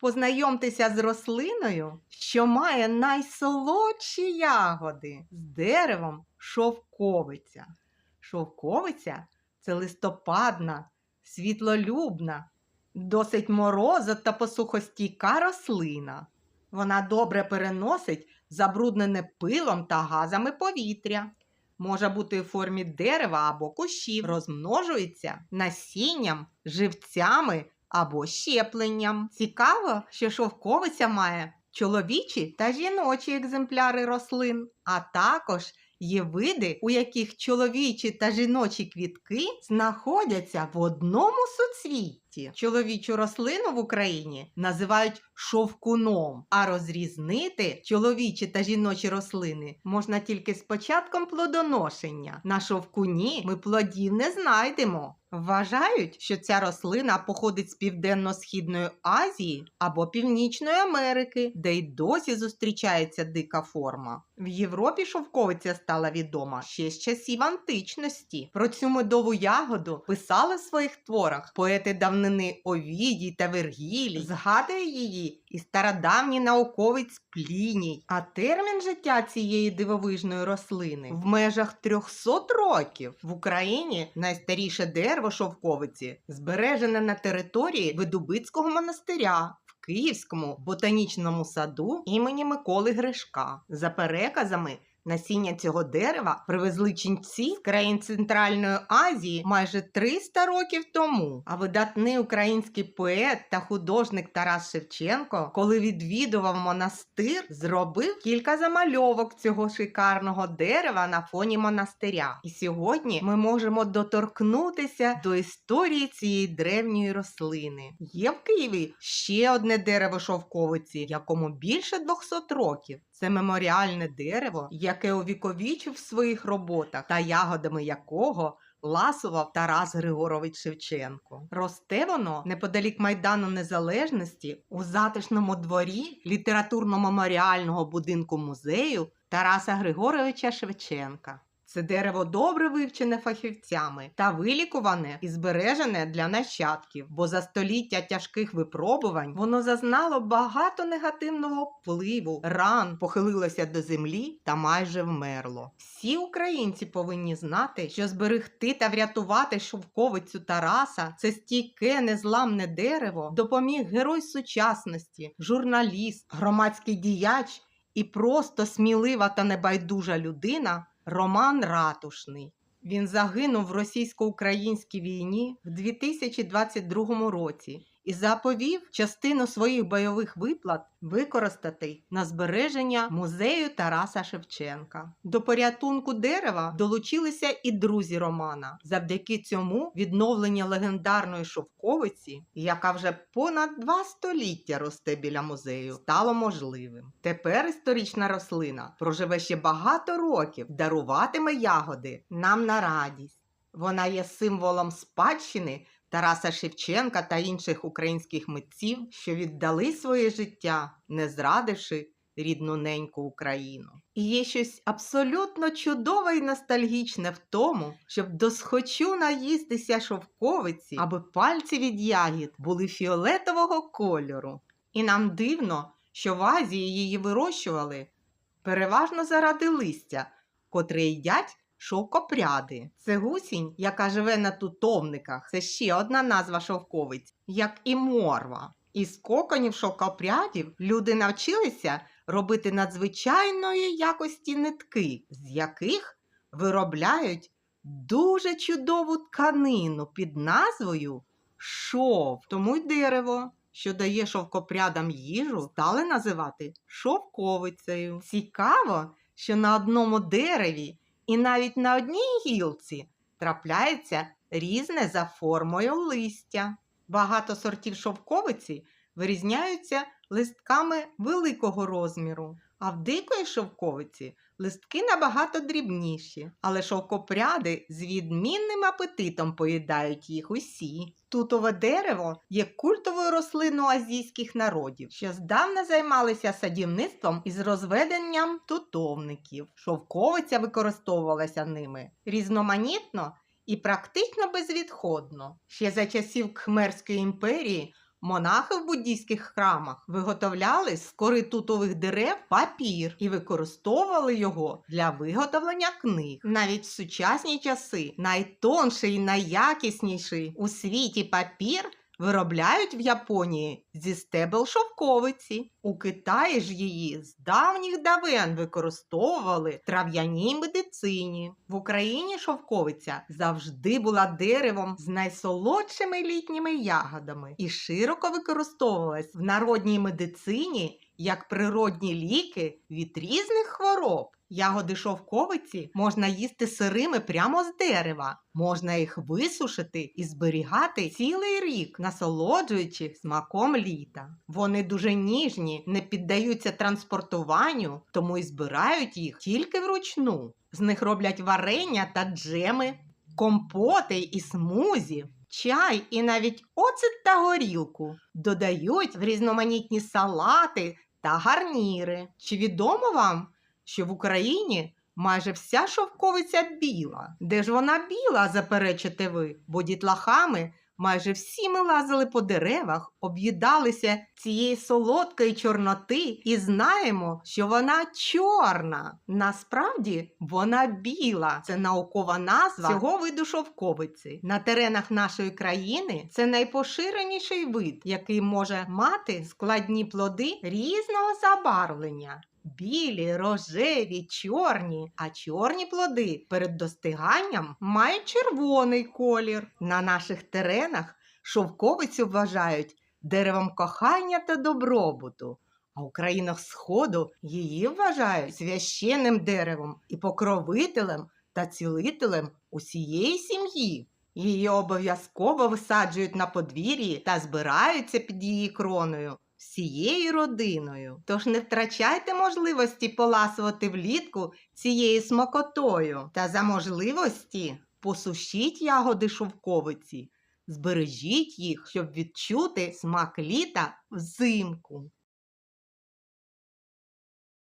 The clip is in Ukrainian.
Познайомтеся з рослиною, що має найсолодші ягоди з деревом шовковиця. Шовковиця це листопадна, світлолюбна, досить мороза та посухостійка рослина. Вона добре переносить забруднене пилом та газами повітря. Може бути у формі дерева або кущів, розмножується насінням, живцями або щепленням. Цікаво, що шовковиця має чоловічі та жіночі екземпляри рослин, а також є види, у яких чоловічі та жіночі квітки знаходяться в одному суцвітті. Чоловічу рослину в Україні називають шовкуном, а розрізнити чоловічі та жіночі рослини можна тільки з початком плодоношення. На шовкуні ми плодів не знайдемо. Вважають, що ця рослина походить з Південно-Східної Азії або Північної Америки, де й досі зустрічається дика форма. В Європі шовковиця стала відома ще з часів античності. Про цю медову ягоду писали в своїх творах поети давнини Овідій та Вергілій. Згадує її і стародавній науковець Пліній. А термін життя цієї дивовижної рослини в межах 300 років. В Україні найстаріше дерево шовковиці збережене на території Видубицького монастиря. Київському ботанічному саду імені Миколи Гришка. За переказами, насіння цього дерева привезли ченці з країн Центральної Азії майже 300 років тому. А видатний український поет та художник Тарас Шевченко, коли відвідував монастир, зробив кілька замальовок цього шикарного дерева на фоні монастиря. І сьогодні ми можемо доторкнутися до історії цієї древньої рослини. Є в Києві ще одне дерево шовковиці, якому більше 200 років. Це меморіальне дерево, яке увіковічив в своїх роботах та ягодами якого ласував Тарас Григорович Шевченко. Росте воно неподалік Майдану Незалежності у затишному дворі літературно-меморіального будинку музею Тараса Григоровича Шевченка. Це дерево добре вивчене фахівцями та вилікуване і збережене для нащадків, бо за століття тяжких випробувань воно зазнало багато негативного впливу, ран, похилилося до землі та майже вмерло. Всі українці повинні знати, що зберегти та врятувати шовковицю Тараса це стійке незламне дерево, допоміг герой сучасності, журналіст, громадський діяч і просто смілива та небайдужа людина. Роман Ратушний. Він загинув в російсько-українській війні в 2022 році і заповів частину своїх бойових виплат використати на збереження музею Тараса Шевченка. До порятунку дерева долучилися і друзі Романа. Завдяки цьому відновлення легендарної шовковиці, яка вже понад два століття росте біля музею, стало можливим. Тепер історична рослина проживе ще багато років, даруватиме ягоди нам на радість. Вона є символом спадщини Тараса Шевченка та інших українських митців, що віддали своє життя, не зрадивши рідну неньку Україну. І є щось абсолютно чудове і ностальгічне в тому, щоб досхочу наїстися шовковиці, аби пальці від ягід були фіолетового кольору. І нам дивно, що в Азії її вирощували переважно заради листя, котре їдять шовкопряди. Це гусінь, яка живе на тутовниках. Це ще одна назва шовковиць, як і морва. Із коконів шовкопрядів люди навчилися робити надзвичайної якості нитки, з яких виробляють дуже чудову тканину під назвою шов. Тому й дерево, що дає шовкопрядам їжу, стали називати шовковицею. Цікаво, що на одному дереві і навіть на одній гілці трапляється різне за формою листя. Багато сортів шовковиці вирізняються листками великого розміру, а в дикої шовковиці листки набагато дрібніші, але шовкопряди з відмінним апетитом поїдають їх усі. Тутове дерево є культовою рослиною азійських народів, що здавна займалися садівництвом із розведенням тутовників. Шовковиця використовувалася ними різноманітно і практично безвідходно. Ще за часів Кхмерської імперії Монахи в буддійських храмах виготовляли з кори тутових дерев папір і використовували його для виготовлення книг. Навіть в сучасні часи найтонший і найякісніший у світі папір виробляють в Японії зі стебел шовковиці. У Китаї ж її з давніх давен використовували в трав'яній медицині. В Україні шовковиця завжди була деревом з найсолодшими літніми ягодами і широко використовувалась в народній медицині як природні ліки від різних хвороб. Ягоди шовковиці можна їсти сирими прямо з дерева, можна їх висушити і зберігати цілий рік, насолоджуючи смаком літа. Вони дуже ніжні, не піддаються транспортуванню, тому і збирають їх тільки вручну. З них роблять варення та джеми, компоти і смузі. Чай і навіть оцет та горілку додають в різноманітні салати та гарніри. Чи відомо вам, що в Україні майже вся шовковиця біла? Де ж вона біла, заперечите ви? Бо дітлахами майже всі ми лазили по деревах, об'їдалися цієї солодкої чорноти і знаємо, що вона чорна. Насправді вона біла. Це наукова назва цього виду шовковиці. На теренах нашої країни це найпоширеніший вид, який може мати складні плоди різного забарвлення. Білі, рожеві, чорні, а чорні плоди перед достиганням мають червоний колір. На наших теренах шовковицю вважають деревом кохання та добробуту, а у країнах Сходу її вважають священним деревом і покровителем та цілителем усієї сім'ї. Її обов'язково висаджують на подвір'ї та збираються під її кроною всією родиною. Тож не втрачайте можливості поласувати влітку цією смакотою та за можливості посушіть ягоди шовковиці, збережіть їх, щоб відчути смак літа взимку.